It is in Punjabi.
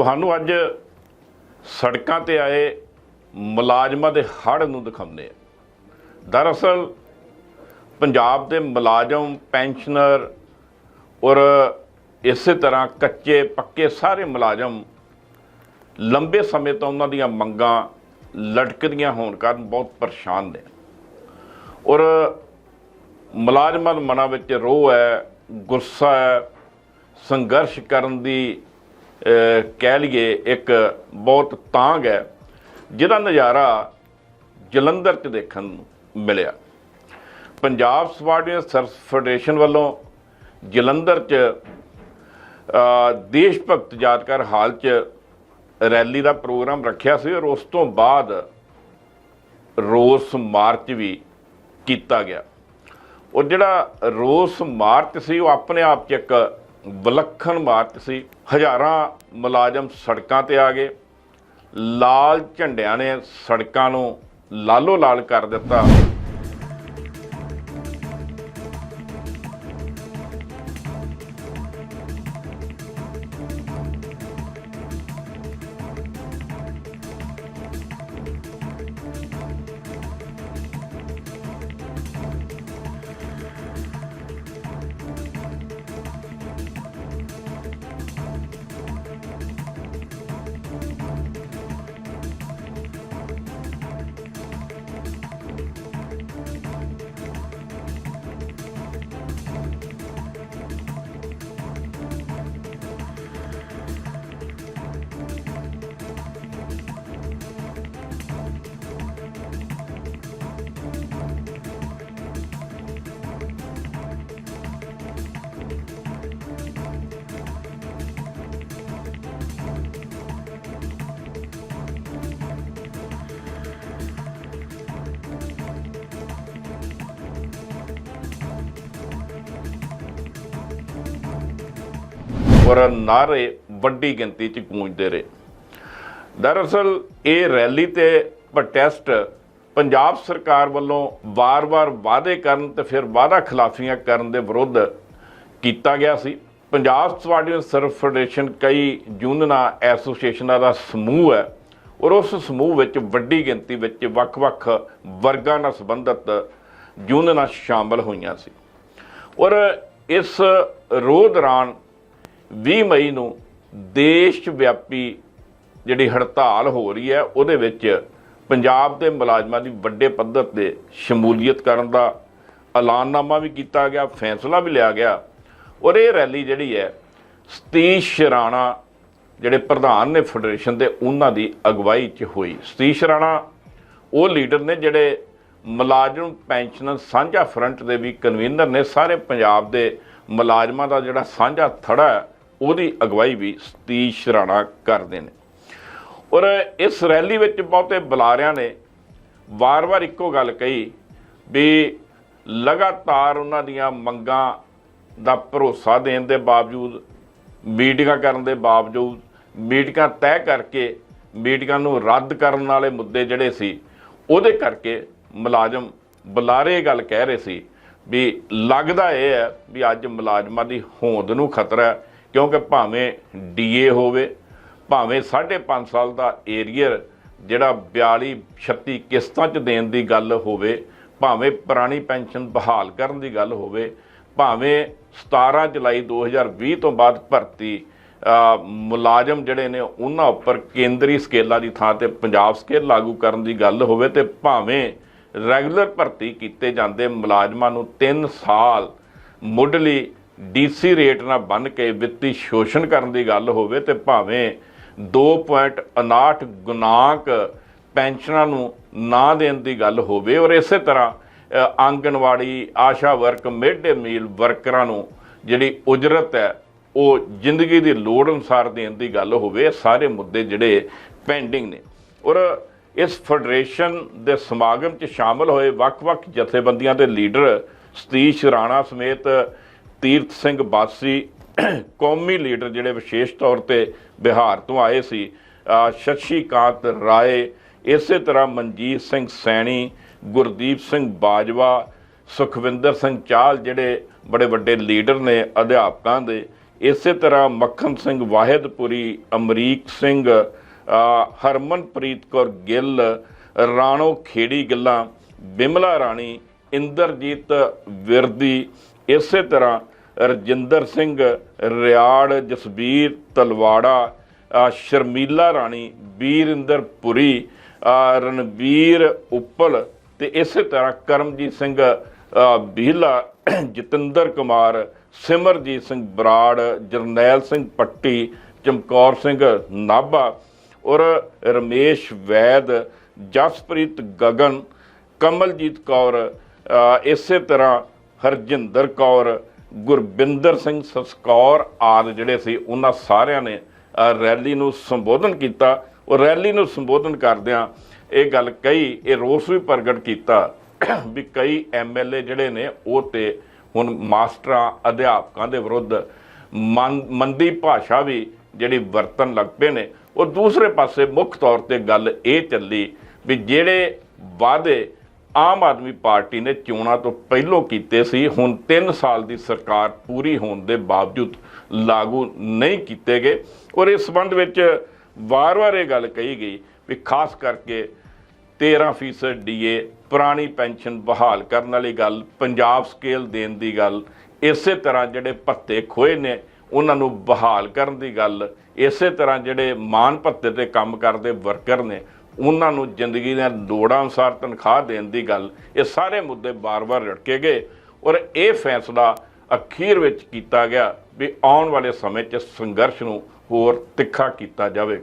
ਤੁਹਾਨੂੰ ਅੱਜ ਸੜਕਾਂ ਤੇ ਆਏ ਮੁਲਾਜ਼ਮਾਂ ਦੇ ਹੜ੍ਹ ਨੂੰ ਦਿਖਾਉਂਦੇ ਆ ਦਰਅਸਲ, ਪੰਜਾਬ ਦੇ ਮੁਲਾਜ਼ਮ, ਪੈਨਸ਼ਨਰ ਔਰ ਇਸੇ ਤਰ੍ਹਾਂ ਕੱਚੇ ਪੱਕੇ ਸਾਰੇ ਮੁਲਾਜ਼ਮ ਲੰਬੇ ਸਮੇਂ ਤੋਂ ਉਹਨਾਂ ਦੀਆਂ ਮੰਗਾਂ ਲਟਕਦੀਆਂ ਹੋਣ ਕਾਰਨ ਬਹੁਤ ਪਰੇਸ਼ਾਨ ਨੇ। ਔਰ ਮੁਲਾਜ਼ਮਾਂ ਦੇ ਮਨਾਂ ਵਿੱਚ ਰੋਹ ਹੈ, ਗੁੱਸਾ ਹੈ, ਸੰਘਰਸ਼ ਕਰਨ ਦੀ ਕਹਿ ਲਈਏ ਇੱਕ ਬਹੁਤ ਤਾਂਗ ਹੈ, ਜਿਹਦਾ ਨਜ਼ਾਰਾ ਜਲੰਧਰ 'ਚ ਦੇਖਣ ਨੂੰ ਮਿਲਿਆ। ਪੰਜਾਬ ਸਵਾਡੀਅਨ ਸਰਵਿਸ ਫੈਡਰੇਸ਼ਨ ਵੱਲੋਂ ਜਲੰਧਰ 'ਚ ਦੇਸ਼ ਭਗਤ ਯਾਦਗਾਰ ਹਾਲ 'ਚ ਰੈਲੀ ਦਾ ਪ੍ਰੋਗਰਾਮ ਰੱਖਿਆ ਸੀ ਔਰ ਉਸ ਤੋਂ ਬਾਅਦ ਰੋਸ ਮਾਰਚ ਵੀ ਕੀਤਾ ਗਿਆ। ਉਹ ਜਿਹੜਾ ਰੋਸ ਮਾਰਚ ਸੀ, ਉਹ ਆਪਣੇ ਆਪ 'ਚ ਇੱਕ ਵਿਲੱਖਣ ਮਾਰਚ ਸੀ। ਹਜ਼ਾਰਾਂ ਮੁਲਾਜ਼ਮ ਸੜਕਾਂ ਤੇ ਆ ਗਏ। ਲਾਲ ਝੰਡਿਆਂ ਨੇ ਸੜਕਾਂ ਨੂੰ ਲਾਲੋ ਲਾਲ ਕਰ ਦਿੱਤਾ। ਔਰ ਨਾਰੇ ਵੱਡੀ ਗਿਣਤੀ 'ਚ ਗੂੰਜਦੇ ਰਹੇ। ਦਰਅਸਲ, ਇਹ ਰੈਲੀ ਤੇ ਪ੍ਰੋਟੈਸਟ ਪੰਜਾਬ ਸਰਕਾਰ ਵੱਲੋਂ ਵਾਰ-ਵਾਰ ਵਾਅਦੇ ਕਰਨ ਤੇ ਫਿਰ ਵਾਅਦਾ ਖਿਲਾਫੀਆਂ ਕਰਨ ਦੇ ਵਿਰੁੱਧ ਕੀਤਾ ਗਿਆ ਸੀ। ਪੰਜਾਬ ਸਵਾਡੀਅਨ ਸਰਵ ਫੈਡਰੇਸ਼ਨ ਕਈ ਯੂਨੀਅਨਾਂ, ਐਸੋਸੀਏਸ਼ਨਾਂ ਦਾ ਸਮੂਹ ਹੈ ਔਰ ਉਸ ਸਮੂਹ ਵਿੱਚ ਵੱਡੀ ਗਿਣਤੀ ਵਿੱਚ ਵੱਖ-ਵੱਖ ਵਰਗਾਂ ਨਾਲ ਸੰਬੰਧਿਤ ਯੂਨੀਅਨਾਂ ਸ਼ਾਮਲ ਹੋਈਆਂ ਸੀ। ਔਰ ਇਸ ਰੋਹ ਦੌਰਾਨ 20 ਮਈ ਨੂੰ ਦੇਸ਼ ਵਿਆਪੀ ਜਿਹੜੀ ਹੜਤਾਲ ਹੋ ਰਹੀ ਹੈ, ਉਹਦੇ ਵਿੱਚ ਪੰਜਾਬ ਦੇ ਮੁਲਾਜ਼ਮਾਂ ਦੀ ਵੱਡੇ ਪੱਧਰ ਤੇ ਸ਼ਮੂਲੀਅਤ ਕਰਨ ਦਾ ਐਲਾਨਨਾਮਾ ਵੀ ਕੀਤਾ ਗਿਆ, ਫੈਸਲਾ ਵੀ ਲਿਆ ਗਿਆ। ਔਰ ਇਹ ਰੈਲੀ ਜਿਹੜੀ ਹੈ, ਸਤੀਸ਼ ਰਾਣਾ ਜਿਹੜੇ ਪ੍ਰਧਾਨ ਨੇ ਫੈਡਰੇਸ਼ਨ ਦੇ, ਉਹਨਾਂ ਦੀ ਅਗਵਾਈ 'ਚ ਹੋਈ। ਸਤੀਸ਼ ਰਾਣਾ, ਉਹ ਲੀਡਰ ਨੇ ਜਿਹੜੇ ਮੁਲਾਜ਼ਮ ਪੈਨਸ਼ਨਰ ਸਾਂਝਾ ਫਰੰਟ ਦੇ ਵੀ ਕਨਵੀਨਰ ਨੇ, ਸਾਰੇ ਪੰਜਾਬ ਦੇ ਮੁਲਾਜ਼ਮਾਂ ਦਾ ਜਿਹੜਾ ਸਾਂਝਾ ਥੜਾ ਉਹਦੀ ਅਗਵਾਈ ਵੀ ਸਤੀਸ਼ ਰਾਣਾ ਕਰਦੇ ਨੇ। ਔਰ ਇਸ ਰੈਲੀ ਵਿੱਚ ਬਹੁਤੇ ਬੁਲਾਰਿਆਂ ਨੇ ਵਾਰ-ਵਾਰ ਇੱਕੋ ਗੱਲ ਕਹੀ ਵੀ ਲਗਾਤਾਰ ਉਹਨਾਂ ਦੀਆਂ ਮੰਗਾਂ ਦਾ ਭਰੋਸਾ ਦੇਣ ਦੇ ਬਾਵਜੂਦ, ਮੀਟਿੰਗਾਂ ਕਰਨ ਦੇ ਬਾਵਜੂਦ, ਮੀਟਿੰਗਾਂ ਤੈਅ ਕਰਕੇ ਮੀਟਿੰਗਾਂ ਨੂੰ ਰੱਦ ਕਰਨ ਵਾਲੇ ਮੁੱਦੇ ਜਿਹੜੇ ਸੀ, ਉਹਦੇ ਕਰਕੇ ਮੁਲਾਜ਼ਮ ਬੁਲਾਰੇ ਗੱਲ ਕਹਿ ਰਹੇ ਸੀ ਵੀ ਲੱਗਦਾ ਇਹ ਹੈ ਵੀ ਅੱਜ ਮੁਲਾਜ਼ਮਾਂ ਦੀ ਹੋਂਦ ਨੂੰ ਖਤਰਾ ਹੈ। ਕਿਉਂਕਿ ਭਾਵੇਂ ਡੀਏ ਹੋਵੇ, ਭਾਵੇਂ 5.5 ਸਾਲ ਦਾ ਏਰੀਅਰ ਜਿਹੜਾ 42 36 ਕਿਸ਼ਤਾਂ 'ਚ ਦੇਣ ਦੀ ਗੱਲ ਹੋਵੇ, ਭਾਵੇਂ ਪੁਰਾਣੀ ਪੈਨਸ਼ਨ ਬਹਾਲ ਕਰਨ ਦੀ ਗੱਲ ਹੋਵੇ, ਭਾਵੇਂ 17 ਜੁਲਾਈ 2020 ਤੋਂ ਬਾਅਦ ਭਰਤੀ ਮੁਲਾਜ਼ਮ ਜਿਹੜੇ ਨੇ ਉਹਨਾਂ ਉੱਪਰ ਕੇਂਦਰੀ ਸਕੇਲਾਂ ਦੀ ਥਾਂ ਤੇ ਪੰਜਾਬ ਸਕੇਲ ਲਾਗੂ ਕਰਨ ਦੀ ਗੱਲ ਹੋਵੇ ਤੇ ਭਾਵੇਂ ਰੈਗੂਲਰ ਭਰਤੀ ਕੀਤੇ ਜਾਂਦੇ ਮੁਲਾਜ਼ਮਾਂ ਨੂੰ 3 ਸਾਲ ਮੁੱਢਲੀ ਡੀਸੀ ਰੇਟ ਨਾਲ ਬੰਨ ਕੇ ਵਿੱਤੀ ਸ਼ੋਸ਼ਣ ਕਰਨ ਦੀ ਗੱਲ ਹੋਵੇ ਤੇ ਭਾਵੇਂ 2.59 ਗੁਨਾਕ ਪੈਨਸ਼ਨਾਂ ਨੂੰ ਨਾ ਦੇਣ ਦੀ ਗੱਲ ਹੋਵੇ, ਔਰ ਇਸੇ ਤਰ੍ਹਾਂ anganwadi, ASHA work, mid day meal ਵਰਕਰਾਂ ਨੂੰ ਜਿਹੜੀ ਉਜਰਤ ਹੈ, ਉਹ ਜ਼ਿੰਦਗੀ ਦੀ ਲੋੜ ਅਨੁਸਾਰ ਦੇਣ ਦੀ ਗੱਲ ਹੋਵੇ ਸਾਰੇ ਮੁੱਦੇ ਜਿਹੜੇ ਪੈਂਡਿੰਗ ਨੇ। ਔਰ ਇਸ ਫੈਡਰੇਸ਼ਨ ਦੇ ਸਮਾਗਮ 'ਚ ਸ਼ਾਮਲ ਹੋਏ ਵੱਖ-ਵੱਖ ਜਥੇਬੰਦੀਆਂ ਦੇ ਲੀਡਰ ਸਤੀਸ਼ ਰਾਣਾ ਸਮੇਤ ਤੀਰਥ ਸਿੰਘ ਬਾਸੀ ਕੌਮੀ ਲੀਡਰ ਜਿਹੜੇ ਵਿਸ਼ੇਸ਼ ਤੌਰ ਤੇ ਬਿਹਾਰ ਤੋਂ ਆਏ ਸੀ ਸ਼ਸ਼ੀਕਾਂਤ ਰਾਏ, ਇਸੇ ਤਰ੍ਹਾਂ ਮਨਜੀਤ ਸਿੰਘ ਸੈਣੀ, ਗੁਰਦੀਪ ਸਿੰਘ ਬਾਜਵਾ, ਸੁਖਵਿੰਦਰ ਸਿੰਘ ਚਾਲ ਜਿਹੜੇ ਬੜੇ ਵੱਡੇ ਲੀਡਰ ਨੇ ਅਧਿਆਪਕਾਂ ਦੇ, ਇਸੇ ਤਰ੍ਹਾਂ ਮੱਖਣ ਸਿੰਘ ਵਾਹਿਦਪੁਰੀ, ਅਮਰੀਕ ਸਿੰਘ ਹਰਮਨਪ੍ਰੀਤ ਕੌਰ ਗਿੱਲ, ਰਾਣੋ ਖੇੜੀ ਗਿੱਲਾਂ, ਬਿਮਲਾ ਰਾਣੀ, ਇੰਦਰਜੀਤ ਵਿਰਦੀ, ਇਸੇ ਤਰ੍ਹਾਂ ਰਜਿੰਦਰ ਸਿੰਘ ਰਿਆੜ ਜਸਬੀਰ ਤਲਵਾੜਾ ਸ਼ਰਮੀਲਾ ਰਾਣੀ ਵੀਰਿੰਦਰ ਪੁਰੀ ਅ, ਰਣਵੀਰ ਉੱਪਲ ਤੇ ਇਸੇ ਤਰ੍ਹਾਂ ਕਰਮਜੀਤ ਸਿੰਘ ਬੀਲਾ ਜਤਿੰਦਰ ਕੁਮਾਰ ਸਿਮਰਜੀਤ ਸਿੰਘ ਬਰਾੜ ਜਰਨੈਲ ਸਿੰਘ ਪੱਟੀ ਚਮਕੌਰ ਸਿੰਘ ਨਾਭਾ ਔਰ ਰਮੇਸ਼ ਵੈਦ ਜਸਪ੍ਰੀਤ ਗਗਨ ਕਮਲਜੀਤ ਕੌਰ ਅ, ਇਸੇ ਤਰ੍ਹਾਂ ਹਰਜਿੰਦਰ ਕੌਰ ਗੁਰਬਿੰਦਰ ਸਿੰਘ ਸਸਕੌਰ ਆਦਿ ਜਿਹੜੇ ਸੀ, ਉਹਨਾਂ ਸਾਰਿਆਂ ਨੇ ਰੈਲੀ ਨੂੰ ਸੰਬੋਧਨ ਕੀਤਾ। ਉਹ ਰੈਲੀ ਨੂੰ ਸੰਬੋਧਨ ਕਰਦਿਆਂ ਇਹ ਗੱਲ ਕਹੀ, ਇਹ ਰੋਸ ਵੀ ਪ੍ਰਗਟ ਕੀਤਾ ਵੀ ਕਈ ਐਮਐਲਏ ਜਿਹੜੇ ਨੇ, ਉਹ ਤੇ ਹੁਣ ਮਾਸਟਰਾਂ, ਅਧਿਆਪਕਾਂ ਦੇ ਵਿਰੁੱਧ ਮਨ- ਮੰਦੀ ਭਾਸ਼ਾ ਵੀ ਜਿਹੜੀ ਵਰਤਨ ਲੱਗ ਪਏ ਨੇ। ਉਹ ਦੂਸਰੇ ਪਾਸੇ ਮੁੱਖ ਤੌਰ ਤੇ ਗੱਲ ਇਹ ਚੱਲੀ ਵੀ ਜਿਹੜੇ ਵਾਅਦੇ ਆਮ ਆਦਮੀ ਪਾਰਟੀ ਨੇ ਚੋਣਾਂ ਤੋਂ ਪਹਿਲੋਂ ਕੀਤੇ ਸੀ, ਹੁਣ 3 ਸਾਲ ਦੀ ਸਰਕਾਰ ਪੂਰੀ ਹੋਣ ਦੇ ਬਾਵਜੂਦ ਲਾਗੂ ਨਹੀਂ ਕੀਤੇ ਗਏ। ਔਰ ਇਸ ਸੰਬੰਧ ਵਿੱਚ ਵਾਰ-ਵਾਰ ਇਹ ਗੱਲ ਕਹੀ ਗਈ ਵੀ ਖਾਸ ਕਰਕੇ 13% ਡੀਏ ਪੁਰਾਣੀ ਪੈਨਸ਼ਨ ਬਹਾਲ ਕਰਨ ਵਾਲੀ ਗੱਲ, ਪੰਜਾਬ ਸਕੇਲ ਦੇਣ ਦੀ ਗੱਲ, ਇਸੇ ਤਰ੍ਹਾਂ ਜਿਹੜੇ ਭੱਤੇ ਖੋਏ ਨੇ, ਉਹਨਾਂ ਨੂੰ ਬਹਾਲ ਕਰਨ ਦੀ ਗੱਲ, ਇਸੇ ਤਰ੍ਹਾਂ ਜਿਹੜੇ ਮਾਨ ਭੱਤੇ ਤੇ ਕੰਮ ਕਰਦੇ ਵਰਕਰ ਨੇ ਉਹਨਾਂ ਨੂੰ ਜ਼ਿੰਦਗੀ ਦੀਆਂ ਲੋੜਾਂ ਅਨੁਸਾਰ ਤਨਖਾਹ ਦੇਣ ਦੀ ਗੱਲ, ਇਹ ਸਾਰੇ ਮੁੱਦੇ ਬਾਰ-ਬਾਰ ਰੜਕੇ ਗਏ ਔਰ ਇਹ ਫੈਸਲਾ ਅਖੀਰ ਵਿੱਚ ਕੀਤਾ ਗਿਆ ਵੀ ਆਉਣ ਵਾਲੇ ਸਮੇਂ 'ਚ ਸੰਘਰਸ਼ ਨੂੰ ਹੋਰ ਤਿੱਖਾ ਕੀਤਾ ਜਾਵੇ